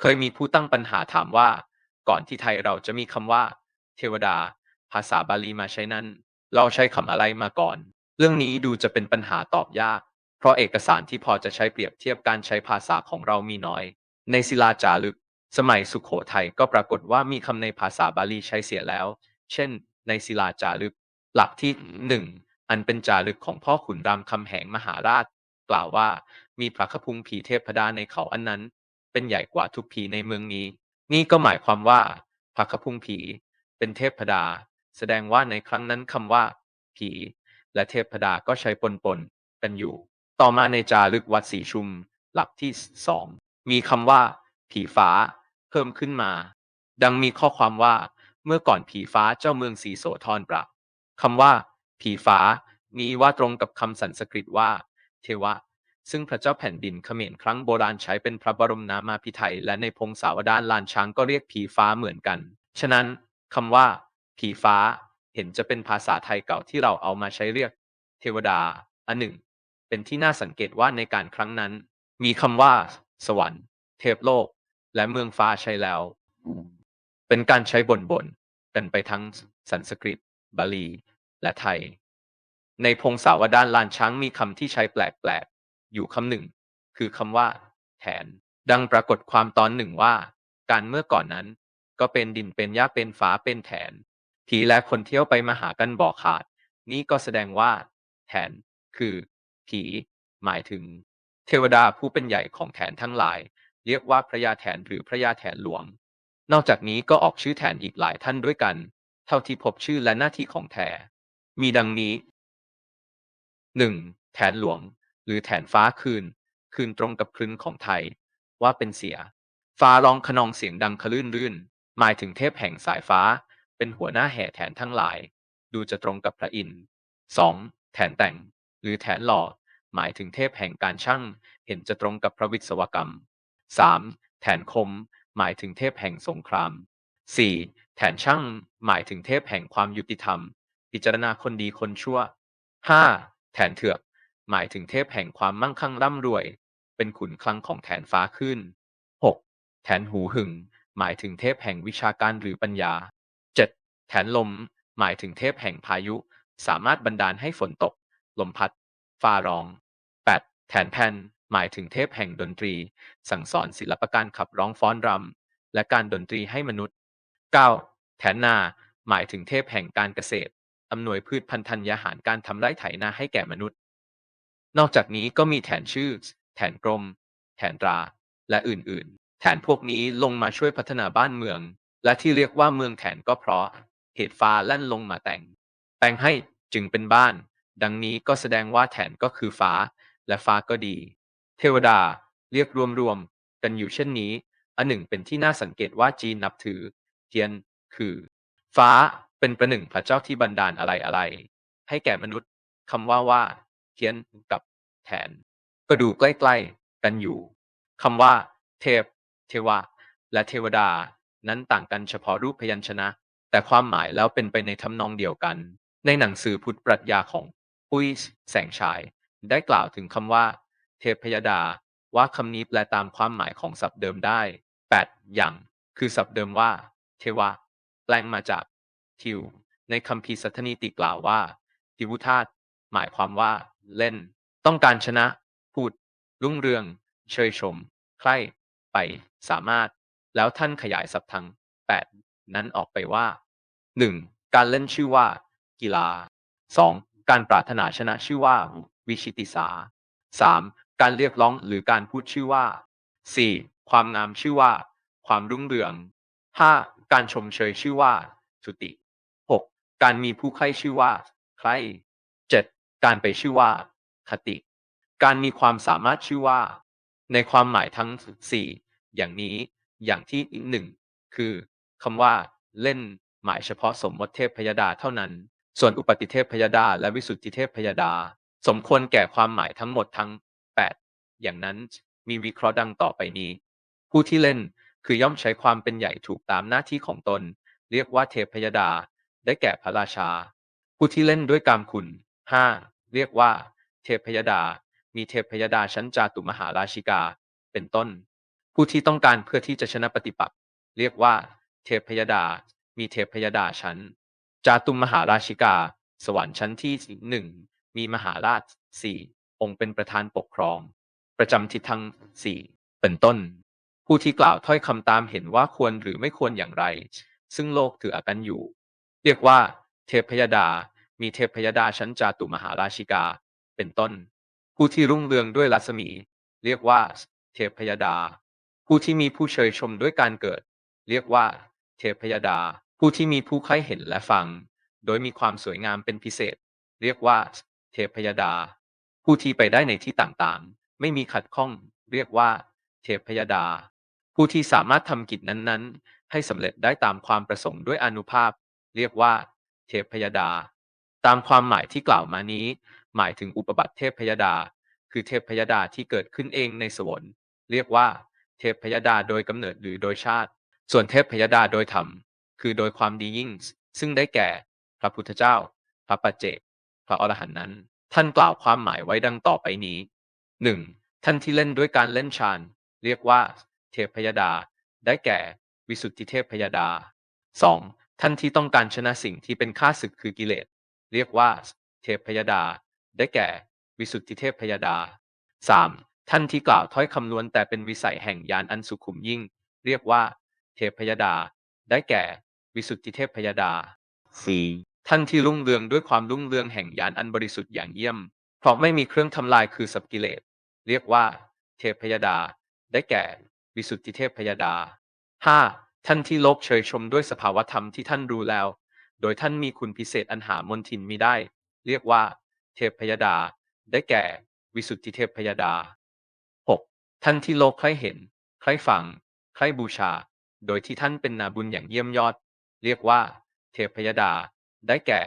เคยมีผู้ตั้งปัญหาถามว่า ก่อนที่ไทยเราจะมีคำว่า เทวดา ภาษาบาลีมาใช้นั้น เราใช้คำอะไรมาก่อน เรื่องนี้ดูจะเป็นปัญหาตอบยาก เพราะเอกสารที่พอจะใช้เปรียบเทียบการใช้ภาษาของเรามีน้อย ในศิลาจารึก สมัยสุขโขทัยก็ปรากฏว่ามีคำในภาษาบาลีใช้เสียแล้ว เช่น ในศิลาจารึก หลักที่หนึ่งอันเป็นจารึกของพ่อขุนรามคำแหงมหาราช กล่าวว่ามีพระคพุงผีเทพดาในเขาอันนั้น เป็นใหญ่กว่าทุกผีในเมืองนี้ นี่ก็หมายความว่าพระคพุงผี เป็นเทพดา แสดงว่าในครั้งนั้นคำว่า ผี และเทพดาก็ใช้ปนปนๆกันอยู่ ต่อมาในจารึกวัดสีชุม หลักที่สองมีคำว่า ผีฟ้า เพิ่มขึ้นมา ดังมีข้อความว่า เมื่อก่อนผีฟ้าเจ้าเมืองสีโสธรปราบคำว่า ผีฟ้า มีว่าตรงกับคำสันสกฤตว่า เทวะ ซึ่งพระเจ้าแผ่นดินเขมรครั้งโบราณใช้เป็นพระบรมนามาภิไธยและในพงศาวดารลานช้างก็เรียกผีฟ้าเหมือนกัน ฉะนั้นคำว่า ผีฟ้าเห็นจะเป็นภาษาไทยเก่าที่เราเอามาใช้เรียก เทวดา อันหนึ่ง เป็นที่น่าสังเกตว่าในการครั้งนั้น มีคำว่า สวรรค์ เทพโลก และเมืองฟ้าใช้แล้ว เป็นการใช้บนบนกันไปทั้งสันสกฤต บาลี และไทย ในพงศาวดารลานช้างมีคำที่ใช้แปลกๆ อยู่คำหนึ่ง คือคำว่าแถนดังปรากฏความตอนหนึ่งว่า การเมื่อก่อนนั้น ก็เป็นดินเป็นหญ้าเป็นฟ้าเป็นแถนผีและคนเที่ยวไปมาหากันบ่อขาด นี่ก็แสดงว่าแถนคือ ผี หมายถึง เทวดาผู้เป็นใหญ่ของแถนทั้งหลาย เรียกว่าพระยาแถนหรือพระยาแถนหลวง นอกจากนี้ก็ออกชื่อแถนอีกหลายท่านด้วยกัน เท่าที่พบชื่อและหน้าที่ของแถมีดังนี้ 1. แถนหลวง รือแถนฟ้าคืน คืนตรงกับคลึนของไทย ว่าเป็นเสีย ฟ้าร้องขนองเสียงดังคลื่นรื่น หมายถึงเทพแห่งสายฟ้า เป็นหัวหน้าแห่แถนทั้งหลาย ดูจะตรงกับพระอินทร์ 2. แถนแต่ง หรือแถนหล่อ หมายถึงเทพแห่งการช่างเห็นจะตรงกับพระวิศวกรรม 3. แถนคม หมายถึงเทพแห่งสงคราม 4. แถนช่างหมายถึงเทพแห่งความยุติธรรม พิจารณาคนดีคนชั่ว 5. แถนเถือก หมายถึงเทพแห่งความมั่งคั่งร่ำรวย เป็นขุนคลังของแถนฟ้าขึ้น 6. แถนหูหึง หมายถึงเทพแห่งวิชาการหรือปัญญา 7. แถนลม หมายถึงเทพแห่งพายุ สามารถบันดาลให้ฝนตก ลมพัด ฟ้าร้อง 8. แถนแผ่น หมายถึงเทพแห่งดนตรี สั่งสอนศิลปการขับร้องฟ้อนรำ และการดนตรีให้มนุษย์ 9. แถนนา หมายถึงเทพแห่งการเกษตรอำนวยพืชพันธุ์ธัญญาหารการทำไร่ไถนาให้แก่มนุษย์ นอกจากนี้ก็มีแถนชื่อแถนกรมแถนตรา และอื่นๆแถนพวกนี้ลงมาช่วยพัฒนาบ้านเมือง และที่เรียกว่าเมืองแถนก็เพราะ เหตุฟ้าแล่นลงมาแต่งแปลงให้จึงเป็นบ้าน ดังนี้ก็แสดงว่าแถนก็คือฟ้า และฟ้าก็ดี เทวดาเรียกรวมๆกันอยู่เช่นนี้ อันหนึ่งเป็นที่น่าสังเกตว่าจีนนับถือ เทียน คือ ฟ้าเป็นประหนึ่งพระเจ้าที่บันดาลอะไรอะไรๆให้แก่มนุษย์คำว่าว่า ทียนกับแถนก็ดูใกล้ๆกันอยู่คำว่า เทพ เทวะ และเทวดา นั้นต่างกันเฉพาะรูปพยัญชนะ แต่ความหมายแล้วเป็นไปในทำนองเดียวกัน ในหนังสือพุทธปรัชญาของปุ้ยแสงฉาย ได้กล่าวถึงคำว่า เทพยดา ว่าคำนี้แปลตามความหมายของศัพท์เดิมได้ 8 อย่าง คือศัพท์เดิมว่า เทวะ แปลงมาจาก ทิว ในคัมภีสัทนิติกล่าวว่าทิวุธาตหมายความว่า เล่น ต้องการชนะ พูด รุ่งเรือง เชยชม ใคร่ ไป สามารถ แล้วท่านขยายศัพท์ทั้ง8นั้นออกไปว่า 1. การเล่นชื่อว่า กีฬา 2. การปรารถนาชนะชื่อว่า วิชิติสา 3. การเรียกร้องหรือการพูดชื่อว่า 4. ความงามชื่อว่า ความรุ่งเรือง 5. การชมเชยชื่อว่า สุติ 6. การมีผู้ใคร่ชื่อว่า ใคร่ การไปชื่อว่า คติ การมีความสามารถชื่อว่า ในความหมายทั้ง4อย่างนี้อย่างที่หนึ่งคือคำว่าเล่นหมายเฉพาะสมมติเทพพยดาเท่านั้น ส่วนอุปติเทพพยดา และวิสุทธิเทพพยดา สมควรแก่ความหมายทั้งหมดทั้ง 8 อย่างนั้นมีวิเคราะห์ดังต่อไปนี้ ผู้ที่เล่นคือย่อมใช้ความเป็นใหญ่ถูกตามหน้าที่ของตน เรียกว่าเทพพยดา ได้แก่พระราชา ผู้ที่เล่นด้วยกามคุณ 5. เรียกว่า เทพพยดา มีเทพพยดาชั้นจาตุมหาราชิกา เป็นต้น ผู้ที่ต้องการเพื่อที่จะชนะปฏิปักษ์เรียกว่า เทพพยดา มีเทพพยดาชั้น จาตุมหาราชิกา สวรรค์ชั้นที่หนึ่งมีมหาราชสี่องค์เป็นประธานปกครอง ประจำทิศทั้งสี่เป็นต้น ผู้ที่กล่าวถ้อยคำตามเห็นว่าควรหรือไม่ควรอย่างไร ซึ่งโลกถืออากันอยู่ เรียกว่า เทพพยดา มีเทพพยดาชั้นจาตุมหาราชิกา เป็นต้น ผู้ที่รุ่งเรืองด้วยรัศมี เรียกว่า เทพพยดา ผู้ที่มีผู้เชยชมด้วยการเกิด เรียกว่า เทพยดา ผู้ที่มีผู้ใคร่เห็นและฟัง โดยมีความสวยงามเป็นพิเศษ เรียกว่า เทพยดา ผู้ที่ไปได้ในที่ต่างๆ ไม่มีขัดข้อง เรียกว่า เทพยดา ผู้ที่สามารถทำกิจนั้นๆ ให้สำเร็จได้ตามความประสงค์ด้วยอนุภาพ เรียกว่า เทพยดา ตามความหมายที่กล่าวมานี้ หมายถึงอุปบัติเทพพยดา คือเทพพยดาที่เกิดขึ้นเองในสวรรค์เรียกว่า เทพพยดาโดยกำเนิดหรือโดยชาติ ส่วนเทพพยดาโดยธรรม คือโดยความดียิ่ง ซึ่งได้แก่ พระพุทธเจ้า พระปัจเจก พระอรหันต์นั้น ท่านกล่าวความหมายไว้ดังต่อไปนี้ 1. ท่านที่เล่นด้วยการเล่นฌานเรียกว่า เทพพยดา ได้แก่ วิสุทธิเทพพยดา 2. ท่านที่ต้องการชนะสิ่งที่เป็นข้าศึกคือกิเลส เรียกว่าเทพพยดา ได้แก่ วิสุทธิเทพพยดา 3. ท่านที่กล่าวถ้อยคำล้วนแต่เป็นวิสัยแห่งญาณอันสุขุมยิ่ง เรียกว่า เทพพยดา ได้แก่ วิสุทธิเทพพยดา 4. ท่านที่รุ่งเรืองด้วยความรุ่งเรืองแห่งญาณอันบริสุทธิ์อย่างเยี่ยม เพราะไม่มีเครื่องทำลายคือสัพกิเลสเรียกว่า เทพพยดา ได้แก่ วิสุทธิเทพพยดา 5. ท่านที่โลกเชยชมด้วยสภาวธรรมที่ท่านรู้แล้ว โดยท่านมีคุณพิเศษอันหามนทินมิได้ เรียกว่า เทพพยดา ได้แก่ วิสุทธิเทพพยดา 6. ท่านที่โลกใครเห็น ใครฟัง ใครบูชา โดยที่ท่านเป็นนาบุญอย่างเยี่ยมยอด เรียกว่า เทพพยดา ได้แก่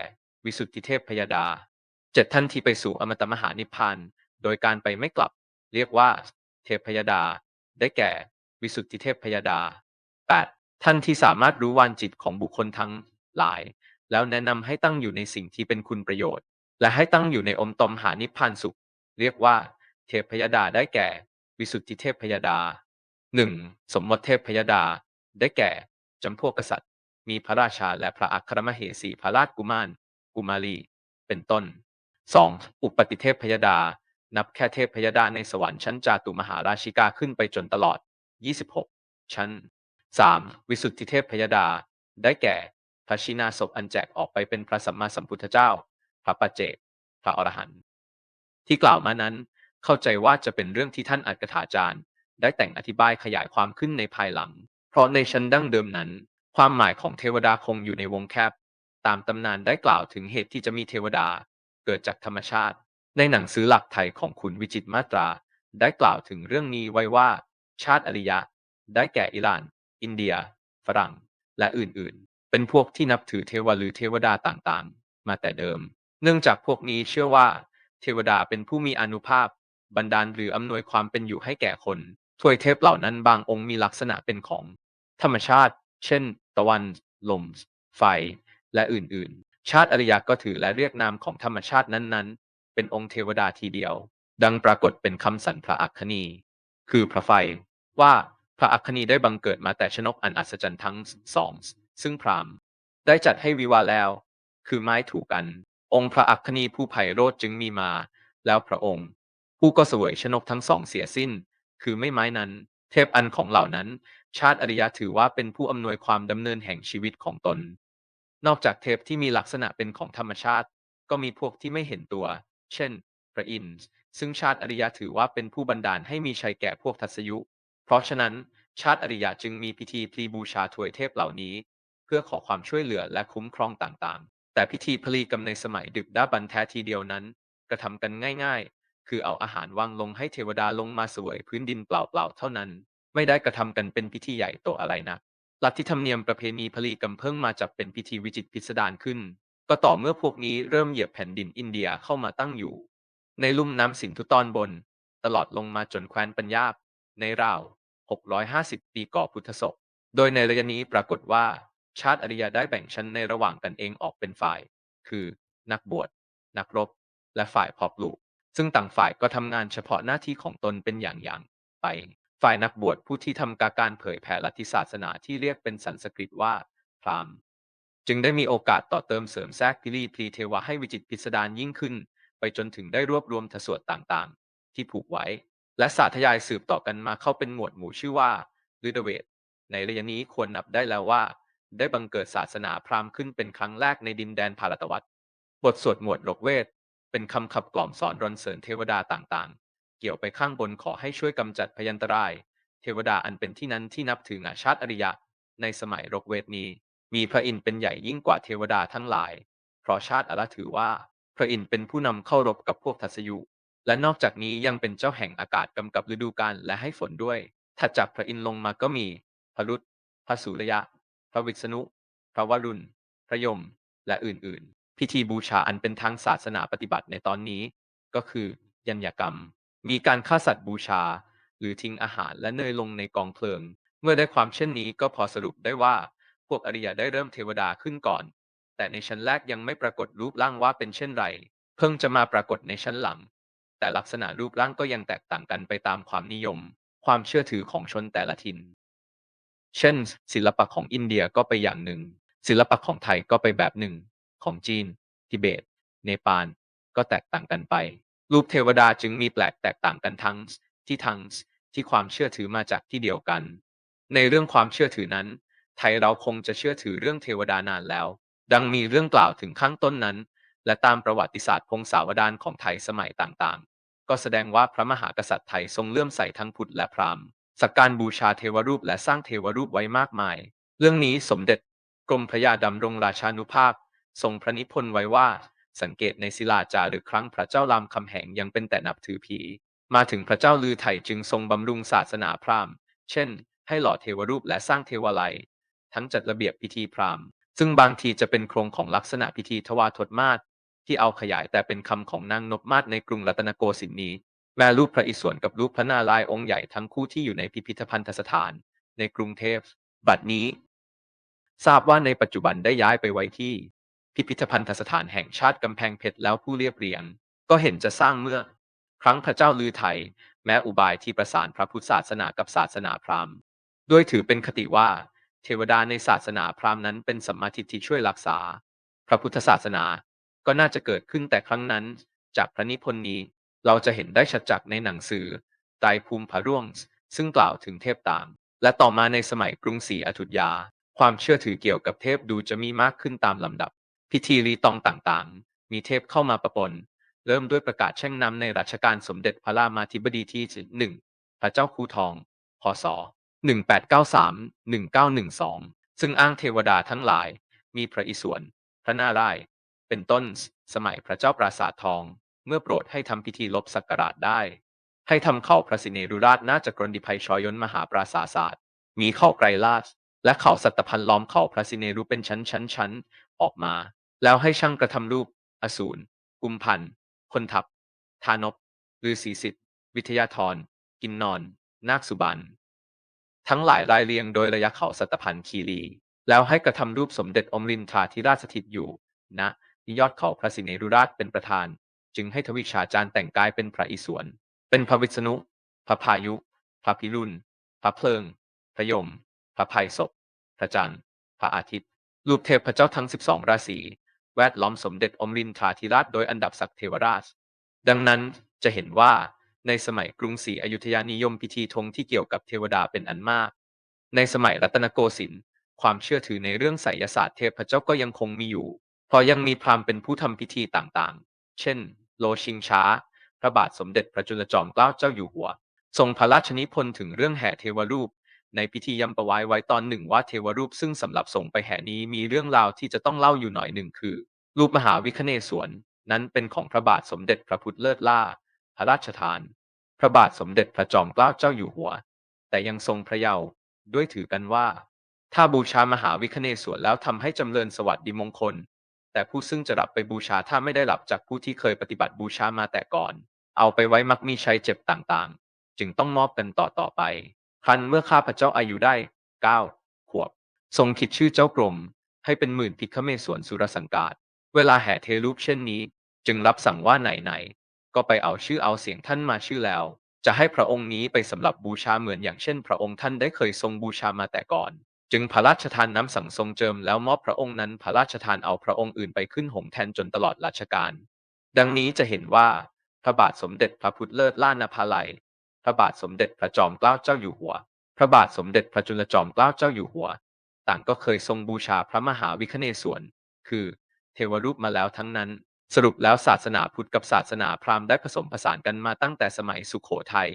วิสุทธิเทพพยดา เจ็ดท่านที่ไปสู่อมตะมหานิพพาน โดยการไปไม่กลับ เรียกว่า เทพพยดา ได้แก่ วิสุทธิเทพพยดา 8. ท่านที่สามารถรู้วานจิตของบุคคลทั้งหลาย แล้วแนะนำให้ตั้งอยู่ในสิ่งที่เป็นคุณประโยชน์ และให้ตั้งอยู่ในอมตมหานิพพานสุข เรียกว่า เทพพยดาได้แก่ วิสุทธิเทพพยดา 1. สมมติเทพพยดา ได้แก่จำพวกกษัตริย์ มีพระราชาและพระอัครมเหสีพระราชกุมาร กุมารี เป็นต้น 2. อุปติเทพพยดา นับแค่เทพพยดาในสวรรค์ชั้นจาตุมหาราชิกาขึ้นไปจนตลอด 26 ชั้น 3. วิสุทธิเทพพยดา ได้แก่ พระชินาศพอันแจกออกไปเป็นพระสัมมาสัมพุทธเจ้า พระปัจเจก พระอรหันต์ที่กล่าวมานั้น เข้าใจว่าจะเป็นเรื่องที่ท่านอัจฉาจารย์ ได้แต่งอธิบายขยายความขึ้นในภายหลัง เพราะในชั้นดั้งเดิมนั้น ความหมายของเทวดาคงอยู่ในวงแคบ ตามตำนานได้กล่าวถึงเหตุที่จะมีเทวดา เกิดจากธรรมชาติ ในหนังสือหลักไทยของคุณวิจิตมาตรา ได้กล่าวถึงเรื่องนี้ไว้ว่า ชาติอริยะ ได้แก่อิหร่าน อินเดีย ฝรั่ง และอื่นๆ เป็นพวกที่นับถือเทวหรือเทวดาต่างๆ มาแต่เดิม เนื่องจากพวกนี้เชื่อว่า เทวดาเป็นผู้มีอนุภาพ บันดาลหรืออำนวยความเป็นอยู่ให้แก่คนถวยเทพเหล่านั้นบางองค์มีลักษณะเป็นของ ธรรมชาติ เช่น ตะวัน ลม ไฟ และอื่นๆ ชาติอริยะก็ถือและเรียกนามของธรรมชาตินั้นๆ เป็นองค์เทวดาทีเดียว ดังปรากฏเป็นคำสันพระอัคคณีคือพระไฟ ว่าพระอัคคณีได้บังเกิดมาแต่ชนกอันอัศจรรย์ทั้งสอง ซึ่งพราหมณ์ได้จัดให้วิวาแล้ว คือไม้ถูกกัน องค์พระอัคคณีผู้ไพโรจน์จึงมีมา แล้วพระองค์ ผู้ก็เสวยชนกทั้งสองเสียสิ้น คือไม่ไม้นั้น เทพอันของเหล่านั้น ชาติอริยะถือว่าเป็นผู้อำนวยความดำเนินแห่งชีวิตของตน นอกจากเทพที่มีลักษณะเป็นของธรรมชาติ ก็มีพวกที่ไม่เห็นตัว เช่น พระอินทร์ซึ่งชาติอริยะถือว่าเป็นผู้บันดาลให้มีชัยแก่พวกทัศยุ เพราะฉะนั้นชาติอริยะจึงมีพิธีพลีบูชาถวยเทพเหล่านี้ เพื่อขอความช่วยเหลือและคุ้มครองต่างๆ แต่พิธีพลีกรรมในสมัยดึกดาบรรพ์แท้ทีเดียวนั้น กระทำกันง่าย ๆ คือเอาอาหารวางลงให้เทวดาลงมาสวยพื้นดินเปล่าๆเท่านั้น ไม่ได้กระทำกันเป็นพิธีใหญ่โตอะไรนะลัทธิธรรมเนียมประเพณีพลีกรรมเพิ่งมาจับเป็นพิธีวิจิตรพิสดารขึ้น ก็ต่อเมื่อพวกนี้เริ่มเหยียบแผ่นดินอินเดียเข้ามาตั้งอยู่ ในลุ่มน้ำสินธุตอนบน ตลอดลงมาจนแคว้นปัญญาบในราว 650 ปีก่อพุทธศก โดยในระยะนี้ปรากฏว่า ชาติอริยะได้แบ่งชั้นในระหว่างกันเองออกเป็นฝ่าย คือนักบวช นักรบ และฝ่ายพอปลูก ซึ่งต่างฝ่ายก็ทำงานเฉพาะหน้าที่ของตนเป็นอย่างๆไป ฝ่ายนักบวชผู้ที่ทำการเผยแผ่ลัทธิศาสนาที่เรียกเป็นสันสกฤตว่าพราหมณ์จึงได้มีโอกาสต่อเติมเสริมแทรกพิรีพลีเทวะให้วิจิตพิสดารยิ่งขึ้น ไปจนถึงได้รวบรวมทสวดต่างๆ ที่ผูกไว้ และสาธยายสืบต่อกันมาเข้าเป็นหมวดหมู่ชื่อว่าฤดเวทในระยะนี้ควรนับได้แล้วว่า ได้บังเกิดศาสนาพราหมณ์ขึ้นเป็นครั้งแรกในดินแดนภารตวัตบทสวดหมวดรกเวท เป็นคำขับกล่อมสอนรนเสริญเทวดาต่างๆ เกี่ยวไปข้างบนขอให้ช่วยกำจัดพยันตราย เทวดาอันเป็นที่นั้นที่นับถืองาชาติอริยะ ในสมัยรกเวทนี้ มีพระอินทร์เป็นใหญ่ยิ่งกว่าเทวดาทั้งหลาย เพราะชาติอละถือว่า พระอินทร์เป็นผู้นำเข้ารบกับพวกทัศยุ และนอกจากนี้ยังเป็นเจ้าแห่งอากาศกำกับฤดูกาลและให้ฝนด้วย ถัดจากพระอินทร์ลงมาก็มีพระรุษพระสุรยะ พระวิษณุ พระวรุณ พระยม และอื่นๆ พิธีบูชาอันเป็นทางศาสนาปฏิบัติในตอนนี้ ก็คือยัญญกรรม มีการฆ่าสัตว์บูชา หรือทิ้งอาหารและเนยลงในกองเพลิง เมื่อได้ความเช่นนี้ก็พอสรุปได้ว่า พวกอริยะได้เริ่มเทวดาขึ้นก่อน แต่ในชั้นแรกยังไม่ปรากฏรูปร่างว่าเป็นเช่นไร เพิ่งจะมาปรากฏในชั้นหลัง แต่ลักษณะรูปร่างก็ยังแตกต่างกันไปตามความนิยม ความเชื่อถือของชนแต่ละถิ่น เช่น ศิลปะของอินเดียก็ไปอย่างหนึ่ง ศิลปะของไทยก็ไปแบบหนึ่ง ของจีน ทิเบต เนปาล ก็แตกต่างกันไป รูปเทวดาจึงมีแปลกแตกต่างกันทั้งที่ทั้งที่ความเชื่อถือมาจากที่เดียวกัน ในเรื่องความเชื่อถือนั้น ไทยเราคงจะเชื่อถือเรื่องเทวดานานแล้ว ดังมีเรื่องกล่าวถึงข้างต้นนั้น และตามประวัติศาสตร์พงศาวดารของไทยสมัยต่างๆ ก็แสดงว่าพระมหากษัตริย์ไทยทรงเลื่อมใสทั้งพุทธและพราหมณ์ สักการบูชาเทวรูปและสร้างเทวรูปไว้มากมาย เรื่องนี้สมเด็จกรมพระยาดำรงราชานุภาพ ทรงพระนิพนธ์ไว้ว่า สังเกตในศิลาจารึกครั้งพระเจ้ารามคำแหงยังเป็นแต่นับถือผี มาถึงพระเจ้าลือไทยจึงทรงบำรุงศาสนาพราหมณ์ เช่น ให้หล่อเทวรูปและสร้างเทวาลัย ทั้งจัดระเบียบพิธีพราหมณ์ ซึ่งบางทีจะเป็นโครงของลักษณะพิธีทวาทดมาศที่เอาขยายแต่เป็นคำของนางนพมาศในกรุงรัตนโกสินทร์นี้ แม้รูปพระอิศวรกับรูปพระนารายณ์องค์ใหญ่ทั้งคู่ที่อยู่ในพิพิธภัณฑสถาน ในกรุงเทพ บัดนี้ ทราบว่าในปัจจุบันได้ย้ายไปไว้ที่ พิพิธภัณฑสถานแห่งชาติกำแพงเพชรแล้วผู้เรียบเรียง ก็เห็นจะสร้างเมื่อ ครั้งพระเจ้าลือไทย แม้อุบายที่ประสานพระพุทธศาสนากับศาสนาพราหมณ์ด้วยถือเป็นคติว่า เทวดาในศาสนาพราหมณ์นั้นเป็นสัมมาทิฏฐิช่วยรักษา พระพุทธศาสนาก็น่าจะเกิดขึ้นแต่ครั้งนั้น จากพระนิพนธ์นี้ เราจะเห็นได้ชัดจากในหนังสือไตรภูมิพระร่วง ซึ่งกล่าวถึงเทพต่างและต่อมาในสมัยกรุงศรีอยุธยา ความเชื่อถือเกี่ยวกับเทพดูจะมีมากขึ้นตามลำดับ พิธีรีตองต่างๆ มีเทพเข้ามาประปน เริ่มด้วยประกาศแช่งนำในรัชกาลสมเด็จพระรามาธิบดีที่หนึ่งพระเจ้าคูทอง พศ 1893-1912 ซึ่งอ้างเทวดาทั้งหลาย มีพระอิศวร พระนารายณ์ เป็นต้น สมัยพระเจ้าปราสาททอง เมื่อโปรดให้ทำพิธีลบสักการะได้ ให้ทำเข้าพระสิเนรุราชน่าจะกรณิภัยชอยนมหาปราสาทศาสตร์ มีเข้าไกรลาชและเข่าสัตพันล้อมเข้าพระสิเนรุเป็นชั้นชั้นชั้นออกมา แล้วให้ช่างกระทำรูป อสูรกุมพันธ์คนทัพทานพฤาษีสิทธิ์ วิทยาธรกินนอน นาคสุบันทั้งหลายรายเรียงโดยระยะเข่าสัตพันธ์คีรี แล้วให้กระทำรูปสมเด็จอมรินทราธิราชสถิตอยู่ณนะยอดเข้าพระสิเนรุราชเป็นประธาน จึงให้ทวิชาจารย์แต่งกายเป็นพระอิศวร เป็นพระวิษณุ พระพายุ พระพิรุณ พระเพลิง พระยม พระภัยศพ พระจันทร์ พระอาทิตย์ รูปเทพระเจ้าทั้ง 12 ราศี แวดล้อมสมเด็จอมรินทราธิราชโดยอันดับศักดิ์เทวราช ดังนั้นจะเห็นว่าในสมัยกรุงศรีอยุธยานิยมพิธีธงที่เกี่ยวกับเทวดาเป็นอันมาก ในสมัยรัตนโกสินทร์ความเชื่อถือในเรื่องไสยศาสตร์เทพเจ้าก็ยังคงมีอยู่ เพราะยังมีพราหมณ์เป็นผู้ทำพิธีต่างๆ เช่น โลชิงช้า พระบาทสมเด็จพระจุลจอมเกล้าเจ้าอยู่หัว ทรงพระราชนิพนธ์ถึงเรื่องแห่เทวรูป ในพิธียำประไว้ไว้ตอนหนึ่งว่าเทวรูปซึ่งสำหรับส่งไปแห่นี้มีเรื่องราวที่จะต้องเล่าอยู่หน่อยหนึ่งคือ รูปมหาวิคเนศวรนั้นเป็นของพระบาทสมเด็จพระพุทธเลิศล่า พระราชทาน พระบาทสมเด็จพระจอมเกล้าเจ้าอยู่หัว แต่ยังทรงพระเยาว์ด้วยถือกันว่า ถ้าบูชามหาวิคเนศวรแล้วทำให้จำเริญสวัสดิมงคล แต่ผู้ซึ่งจะรับไปบูชาถ้าไม่ได้รับจากผู้ที่เคยปฏิบัติบูชามาแต่ก่อน เอาไปไว้มักมีชัยเจ็บต่างๆ จึงต้องมอบกันต่อต่อไป ครั้นเมื่อข้าพเจ้าอายุได้เก้าขวบ ทรงคิดชื่อเจ้ากรม ให้เป็นหมื่นพิคเมศวรสุรสังกาศเวลาแห่เทรูปเช่นนี้ จึงรับสั่งว่าไหนๆก็ไปเอาชื่อเอาเสียงท่านมาชื่อแล้ว จะให้พระองค์นี้ไปสำหรับบูชาเหมือนอย่างเช่น พระองค์ท่านได้เคยทรงบูชามาแต่ก่อน จึงพระราชทานน้ำสังทรงเจิมแล้วมอบพระองค์นั้นพระราชทานเอาพระองค์อื่นไปขึ้นหงแทนจนตลอดรัชกาลดังนี้จะเห็นว่าพระบาทสมเด็จพระพุทธเลิศล่านภาลัย พระบาทสมเด็จพระจอมเกล้าเจ้าอยู่หัว พระบาทสมเด็จพระจุลจอมเกล้าเจ้าอยู่หัว ต่างก็เคยทรงบูชาพระมหาวิคเนศวร คือ เทวรูปมาแล้วทั้งนั้น สรุปแล้วศาสนาพุทธกับศาสนาพราหมณ์ได้ผสมผสานกันมาตั้งแต่สมัยสุขโขทัย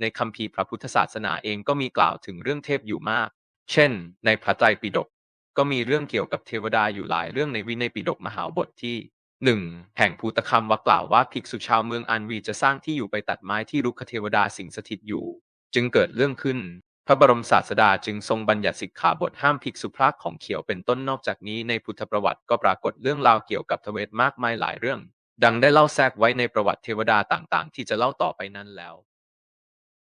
ในคัมภีร์พระพุทธศาสนาเองก็มีกล่าวถึงเรื่องเทพอยู่มาก เช่น ในพระไตรปิฎกก็มีเรื่องเกี่ยวกับเทวดาอยู่หลายเรื่องในวินัยปิฎกมหาบทที่หนึ่งแห่งภูตคำว่ากล่าวว่าภิกษุชาวเมืองอันวีจะสร้างที่อยู่ไปตัดไม้ที่รุกขเทวดาสิงสถิตอยู่ จึงเกิดเรื่องขึ้น พระบรมศาสดาจึงทรงบัญญัติสิกขาบทห้ามภิกษุพรากของเขียวเป็นต้นนอกจากนี้ในพุทธประวัติก็ปรากฏเรื่องราวเกี่ยวกับทเวทมากมายหลายเรื่อง ดังได้เล่าแทรกไว้ในประวัติเทวดาต่างๆ ที่จะเล่าต่อไปนั้นแล้ว